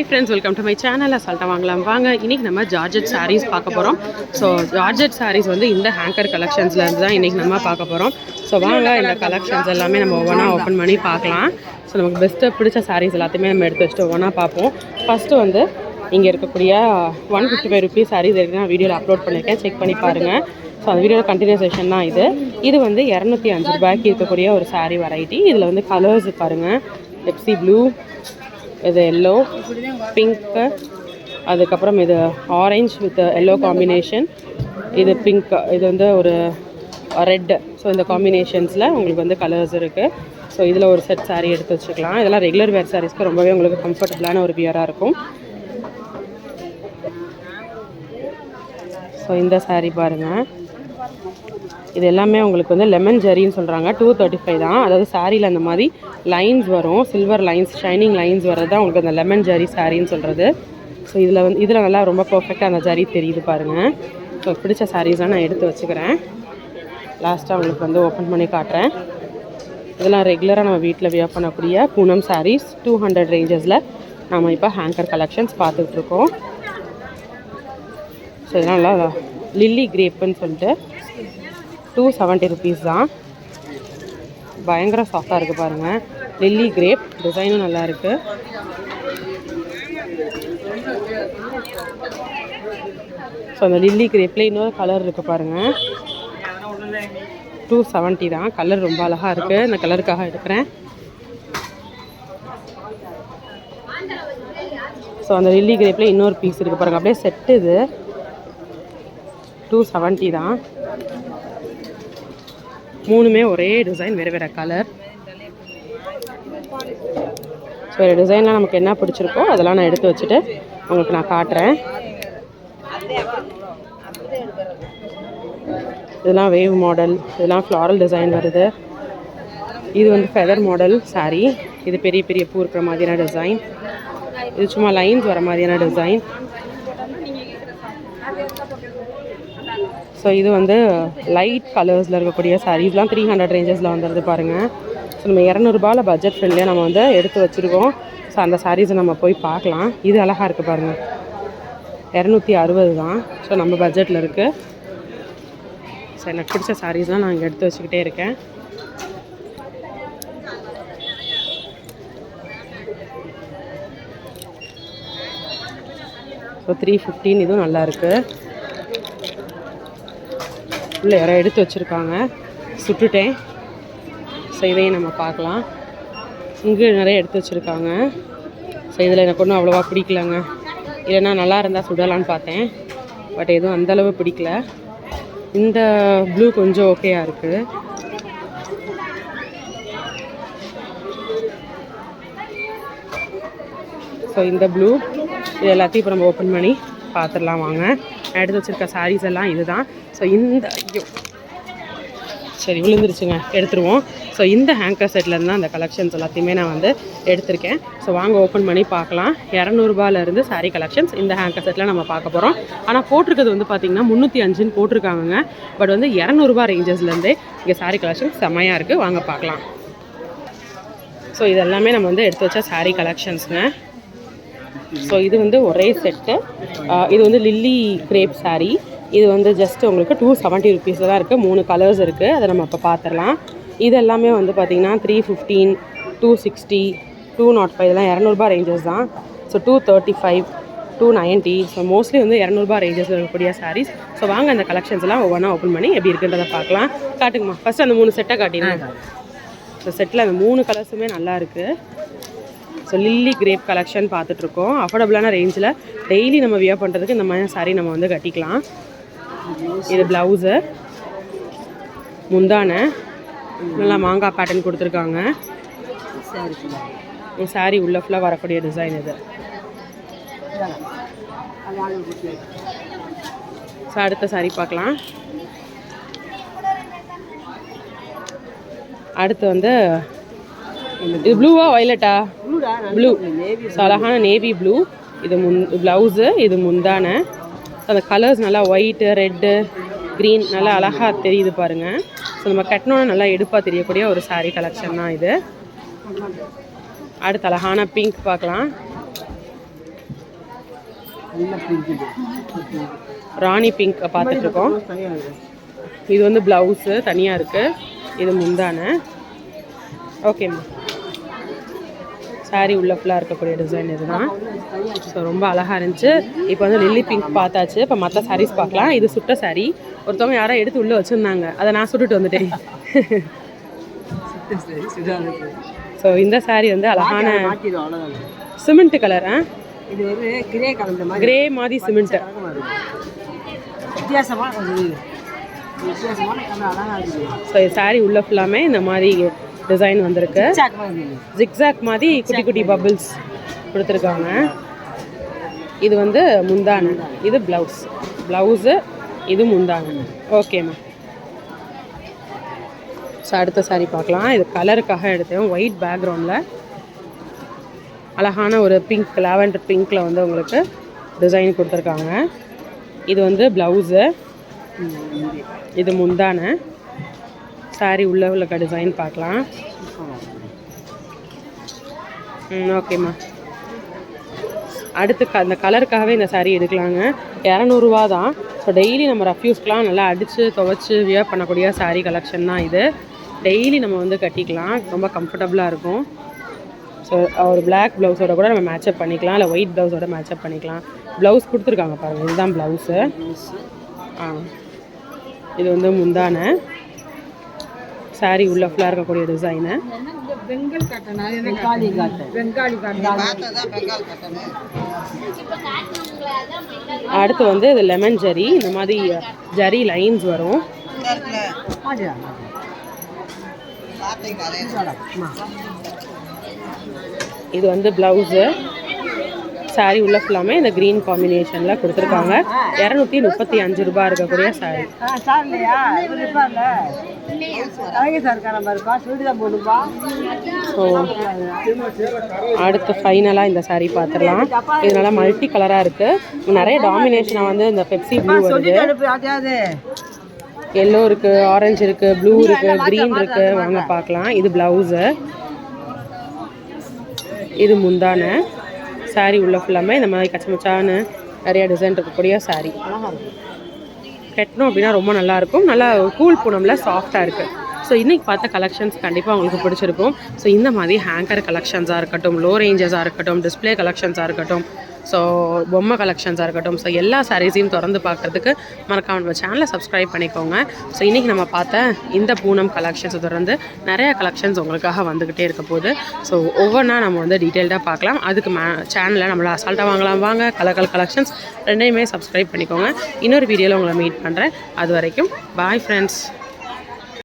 Hi friends welcome to my சேனலில் சொல்லிட்டு வாங்கலாம். வாங்க இன்றைக்கி நம்ம ஜார்ஜட் சாரீஸ் பார்க்க போகிறோம் ஸோ ஜார்ஜட் சாரீஸ் வந்து இந்த ஹேங்கர் கலெக்ஷன்ஸில் இருந்து தான் இன்றைக்கி நம்ம பார்க்க போகிறோம் ஸோ வாங்க இந்த கலெக்ஷன்ஸ் எல்லாமே நம்ம ஒவ்வொன்றா ஓப்பன் பண்ணி பார்க்கலாம். ஸோ நமக்கு பெஸ்ட்டாக பிடிச்ச சாரீஸ் எல்லாத்தையுமே நம்ம எடுத்து வச்சுட்டு ஒவ்வொன்றா பார்ப்போம். ஃபஸ்ட்டு வந்து இங்கே இருக்கக்கூடிய one fifty five rupees sarees இருக்குது நான் வீடியோவில் அப்லோட் பண்ணியிருக்கேன் செக் பண்ணி பாருங்கள் ஸோ அந்த வீடியோவில் கண்டினியூசேஷன் தான் இது. இது வந்து இரநூத்தி அஞ்சு ரூபாய்க்கு இருக்கக்கூடிய ஒரு சாரீ வெரைட்டி இதில் வந்து கலர்ஸ் பாருங்கள் பெப்சி ப்ளூ இது எல்லோ பிங்க்கு அதுக்கப்புறம் இது ஆரஞ்ச் வித் எல்லோ காம்பினேஷன் இது பிங்க் இது வந்து ஒரு ரெட்டு ஸோ இந்த காம்பினேஷன்ஸில் உங்களுக்கு வந்து கலர்ஸ் இருக்குது ஸோ இதில் ஒரு செட் சாரீ எடுத்து வச்சுக்கலாம். இதெல்லாம் ரெகுலர் வேர் சாரீஸ்க்கு ரொம்பவே உங்களுக்கு கம்ஃபர்டபுளான ஒரு வியராக இருக்கும். ஸோ இந்த சாரீ பாருங்கள் இது எல்லாமே உங்களுக்கு வந்து லெமன் ஜரின்னு சொல்கிறாங்க டூ தேர்ட்டி ஃபைவ் தான். அதாவது சாரியில் அந்த மாதிரி லைன்ஸ் வரும். சில்வர் லைன்ஸ் ஷைனிங் லைன்ஸ் வர்றது தான் உங்களுக்கு அந்த லெமன் ஜரி சாரின்னு சொல்கிறது ஸோ இதில் வந்து இதில் நல்லா ரொம்ப பர்ஃபெக்டாக அந்த ஜரி தெரியுது பாருங்கள் ஸோ பிடிச்ச சாரீஸ்லாம் நான் எடுத்து வச்சுக்கிறேன். லாஸ்ட்டாக உங்களுக்கு வந்து ஓப்பன் பண்ணி காட்டுறேன். இதெல்லாம் ரெகுலராக நம்ம வீட்டில் வியர் பண்ணக்கூடிய பூனம் சாரீஸ் டூ ஹண்ட்ரட் ரேஞ்சஸில் நம்ம இப்போ ஹேங்கர் கலெக்ஷன்ஸ் பார்த்துட்ருக்கோம் ஸோ இதெல்லாம் நல்லா லில்லி கிரேப்புன்னு சொல்லிட்டு டூ செவன்ட்டி ருபீஸ் தான். பயங்கர சாஃப்டாக இருக்குது பாருங்கள் லில்லி கிரேப் டிசைனும் நல்லா இருக்குது ஸோ அந்த லில்லி கிரேப்பில் இன்னொரு கலர் இருக்குது பாருங்கள் டூ செவன்ட்டி தான். கலர் ரொம்ப அழகாக இருக்குது இந்த கலருக்காக எடுக்கிறேன். ஸோ அந்த லில்லி கிரேப்பில் இன்னொரு பீஸ் இருக்குது பாருங்கள் அப்படியே செட்டு இது. டூ செவன்ட்டி தான். மூணுமே ஒரே டிசைன் வேறு வேறு கலர் ஸோ டிசைன்லாம் நமக்கு என்ன பிடிச்சிருக்கோ அதெல்லாம் நான் எடுத்து வச்சுட்டு உங்களுக்கு நான் காட்டுறேன். இதெல்லாம் வேவ் மாடல் இதெல்லாம் ஃப்ளாரல் டிசைன் வருது. இது வந்து ஃபெதர் மாடல் saree. இது பெரிய பெரிய பூ இருக்கிற மாதிரியான டிசைன் இது சும்மா லைன்ஸ் வர மாதிரியான டிசைன் ஸோ இது வந்து லைட் கலர்ஸில் இருக்கக்கூடிய சாரீஸ்லாம் த்ரீ ஹண்ட்ரட் ரேஞ்சஸில் வந்துடுது பாருங்கள் ஸோ நம்ம இரநூறுபாவில் பட்ஜெட் ஃப்ரெண்ட்லியாக நம்ம வந்து எடுத்து வச்சுருக்கோம். ஸோ அந்த சாரீஸை நம்ம போய் பார்க்கலாம். இது அழகாக இருக்குது பாருங்கள் இரநூத்தி அறுபது தான். ஸோ நம்ம பட்ஜெட்டில் இருக்குது ஸோ எனக்கு பிடிச்ச சாரீஸ்லாம் நான் இங்கே எடுத்து வச்சுக்கிட்டே இருக்கேன். ஸோ த்ரீ ஃபிஃப்டின் இதுவும் நல்லா இருக்குது உள்ள யாரோ எடுத்து வச்சுருக்காங்க. சுட்டுட்டேன். ஸோ இதையும் நம்ம பார்க்கலாம். இங்கே நிறைய எடுத்து வச்சுருக்காங்க. ஸோ இதில் எனக்கு ஒன்றும் அவ்வளோவா பிடிக்கலங்க. இல்லைன்னா நல்லா இருந்தால் சுடலான்னு பார்த்தேன். பட் எதுவும் அந்தளவு பிடிக்கல. இந்த ப்ளூ கொஞ்சம் ஓகேயாக இருக்குது ஸோ இந்த ப்ளூ இது எல்லாத்தையும் இப்போ நம்ம ஓப்பன் பண்ணி பார்த்துடலாம் வாங்க. எடுத்து வச்சுருக்க சாரீஸ் எல்லாம் இதுதான். ஸோ இந்த ஐயோ. சரி விழுந்துருச்சுங்க. எடுத்துருவோம். ஸோ இந்த ஹேங்கர் செட்லேருந்து தான் அந்த கலெக்ஷன்ஸ் எல்லாத்தையுமே நான் வந்து எடுத்திருக்கேன். ஸோ வாங்க ஓப்பன் பண்ணி பார்க்கலாம். இரநூறுபாலேருந்து சாரீ கலெக்ஷன்ஸ் இந்த ஹேங்கர் செட்டில் நம்ம பார்க்க போகிறோம் ஆனால் போட்டிருக்கிறது வந்து பார்த்திங்கன்னா முந்நூற்றி அஞ்சுன்னு போட்டிருக்காங்கங்க. பட் வந்து இரநூறுபா ரேஞ்சஸ்லேருந்தே இங்கே சாரீ கலெக்ஷன்ஸ் செம்மையாக இருக்குது வாங்க பார்க்கலாம். ஸோ இதெல்லாமே நம்ம வந்து எடுத்து வச்ச சாரீ கலெக்ஷன்ஸுங்க ஸோ இது வந்து ஒரே செட்டு இது வந்து லில்லி கிரேப் saree. இது வந்து ஜஸ்ட் உங்களுக்கு டூ செவன்ட்டி ருபீஸில் தான் இருக்குது மூணு கலர்ஸ் இருக்குது அதை நம்ம இப்போ பார்த்துடலாம் இது எல்லாமே வந்து பார்த்திங்கன்னா three fifteen two sixty two nought five இதெல்லாம் இரநூறுபா ரேஞ்சஸ் தான். So two thirty five two ninety so mostly வந்து இரநூறுபா ரேஞ்சஸில் இருக்கக்கூடிய சாரீஸ் ஸோ வாங்க அந்த கலெக்ஷன்ஸ் எல்லாம் ஒவ்வொன்றா ஓப்பன் பண்ணி எப்படி இருக்குன்றதை பார்க்கலாம் காட்டுங்கம்மா. ஃபஸ்ட் அந்த மூணு செட்டை காட்டிடுங்க. ஸோ செட்டில் அந்த மூணு கலர்ஸுமே நல்லா இருக்குது ஸோ லில்லி கிரேப் கலெக்ஷன் பார்த்துட்ருக்கோம் அஃபோர்டபுளான ரேஞ்சில் டெய்லி நம்ம வியர் பண்ணுறதுக்கு இந்த மாதிரி சாரீ நம்ம வந்து கட்டிக்கலாம். இது ப்ளவுஸு முந்தானை. நல்லா மாங்காய் பேட்டர்ன் கொடுத்துருக்காங்க. சாரீ உள்ள ஃபுல்லாக வரக்கூடிய டிசைன் இது. ஸோ அடுத்த சாரீ பார்க்கலாம். அடுத்து வந்து இது ப்ளூவா வயலட்டா ப்ளூ ஸோ அழகான நேவி ப்ளூ இது முன் ப்ளவுஸு இது முந்தான. அந்த கலர்ஸ் நல்லா ஒயிட்டு ரெட்டு க்ரீன் நல்லா அழகாக தெரியுது பாருங்கள் ஸோ நம்ம கட்டினோன்னா நல்லா எடுப்பாக தெரியக்கூடிய ஒரு சாரீ கலெக்ஷன் தான் இது. அடுத்து அழகான பிங்க் பார்க்கலாம். ராணி பிங்க் பார்த்துட்டு இருக்கோம். இது வந்து ப்ளவுஸு தனியாக இருக்குது இது முந்தான. ஓகேம்மா saree உள்ள ஃபுல்லாக இருக்கக்கூடிய டிசைன் இதுதான். ஸோ ரொம்ப அழகாக இருந்துச்சு. இப்போ வந்து லில்லி பிங்க் பார்த்தாச்சு. இப்போ மற்ற sarees பார்க்கலாம். இது சுட்ட saree. ஒருத்தவங்க யாரோ எடுத்து உள்ளே வச்சுருந்தாங்க. அதை நான் சுட்டுட்டு வந்துட்டேன். ஸோ இந்த saree வந்து அழகான சிமெண்ட் கலர் இது ஒரு கிரே கலந்த மாதிரி. கிரே மாதிரி சிமெண்ட். வித்தியாசமான வித்தியாசமான கலர் அழகாக இருக்குது. ஸோ saree உள்ள ஃபுல்லாமே இந்த மாதிரி டிசைன் வந்திருக்கு. ஜிக்ஸாக் மாதிரி. குட்டி குட்டி பபிள்ஸ் கொடுத்துருக்காங்க. இது வந்து முந்தான. இது ப்ளவுஸ் ப்ளவுஸு இது முந்தான. ஓகேம்மா ஸோ அடுத்த saree பார்க்கலாம். இது கலருக்காக எடுத்தேன். ஒயிட் பேக்ரவுண்டில் அழகான ஒரு பிங்க் லாவெண்டர் பிங்க்கில் வந்து உங்களுக்கு டிசைன் கொடுத்துருக்காங்க. இது வந்து ப்ளவுஸு இது முந்தான. Saree உள்ள உள்ள டிசைன் பார்க்கலாம். ம் ஓகேம்மா அடுத்து க அந்த கலருக்காகவே இந்த saree எடுக்கலாங்க. இரநூறுவா தான். ஸோ டெய்லி நம்ம ரஃப்யூஸ்க்கெலாம் நல்லா அடித்து துவைச்சி வியர் பண்ணக்கூடிய saree கலெக்ஷன் தான் இது. டெய்லி நம்ம வந்து கட்டிக்கலாம். ரொம்ப கம்ஃபர்டபுளாக இருக்கும். ஸோ ஒரு பிளாக் ப்ளவுஸோட கூட நம்ம மேட்சப் பண்ணிக்கலாம். இல்லை ஒயிட் ப்ளவுஸோட மேட்சப் பண்ணிக்கலாம். ப்ளவுஸ் கொடுத்துருக்காங்க பாருங்கள் இதுதான் ப்ளவுஸு ஆ. இது வந்து முந்தான. சாரி உள்ள ஃபுல்லாக இருக்கக்கூடிய design Bengali cotton Bengali cotton அடுத்து வந்து இது லெமன் ஜரி இந்த மாதிரி ஜரி லைன்ஸ் வரும். இது வந்து ப்ளவுஸு saree உள்ள ஃபுல்லாமே இந்த க்ரீன் காம்பினேஷனில் கொடுத்துருக்காங்க. இரநூத்தி முப்பத்தி அஞ்சு ரூபாய் இருக்கக்கூடிய சார் சார் ஸோ அடுத்து ஃபைனலாக இந்த saree பார்த்துடலாம். இது நல்லா மல்டி கலராக இருக்குது நிறைய டாமினேஷனாக வந்து இந்த பெப்சி ப்ளூ வருது. எல்லோ இருக்குது ஆரஞ்சு இருக்குது ப்ளூ இருக்குது க்ரீன் இருக்குது வாங்க பார்க்கலாம். இது ப்ளவுஸு இது முந்தான. Saree உள்ள ஃபுல்லாமே இந்த மாதிரி கச்சமச்சான்னு நிறைய டிசைன் இருக்கக்கூடிய saree. கட்டணும் அப்படின்னா ரொம்ப நல்லா இருக்கும். நல்லா கூல் பூனம்ல சாஃப்டாக இருக்குது ஸோ இன்றைக்கி பார்த்த கலெக்ஷன்ஸ் கண்டிப்பாக உங்களுக்கு பிடிச்சிருக்கும். ஸோ இந்த மாதிரி ஹேங்கர் கலெக்ஷன்ஸாக இருக்கட்டும் லோ ரேஞ்சஸாக இருக்கட்டும் டிஸ்ப்ளே கலெக்ஷன்ஸாக இருக்கட்டும் ஸோ பொம்மை கலெக்ஷன்ஸாக இருக்கட்டும். ஸோ எல்லா சாரீஸையும் திறந்து பார்க்குறதுக்கு மறக்காம நம்ம சேனலை சப்ஸ்கிரைப் பண்ணிக்கோங்க. ஸோ இன்றைக்கி நம்ம பார்த்த இந்த பூனம் கலெக்ஷன்ஸை தொடர்ந்து நிறையா கலெக்ஷன்ஸ் உங்களுக்காக வந்துக்கிட்டே இருக்க போகுது. ஸோ ஒவ்வொன்றா நம்ம வந்து டீட்டெயில்டாக பார்க்கலாம். அதுக்கு மே சேனலை நம்மளை அசால்ட்டாக வாங்கலாம். வாங்க கலக்கல் கலெக்ஷன்ஸ் ரெண்டையுமே சப்ஸ்கிரைப் பண்ணிக்கோங்க. இன்னொரு வீடியோவில் உங்களை மீட் பண்ணுறேன் அது வரைக்கும் பாய் ஃப்ரெண்ட்ஸ்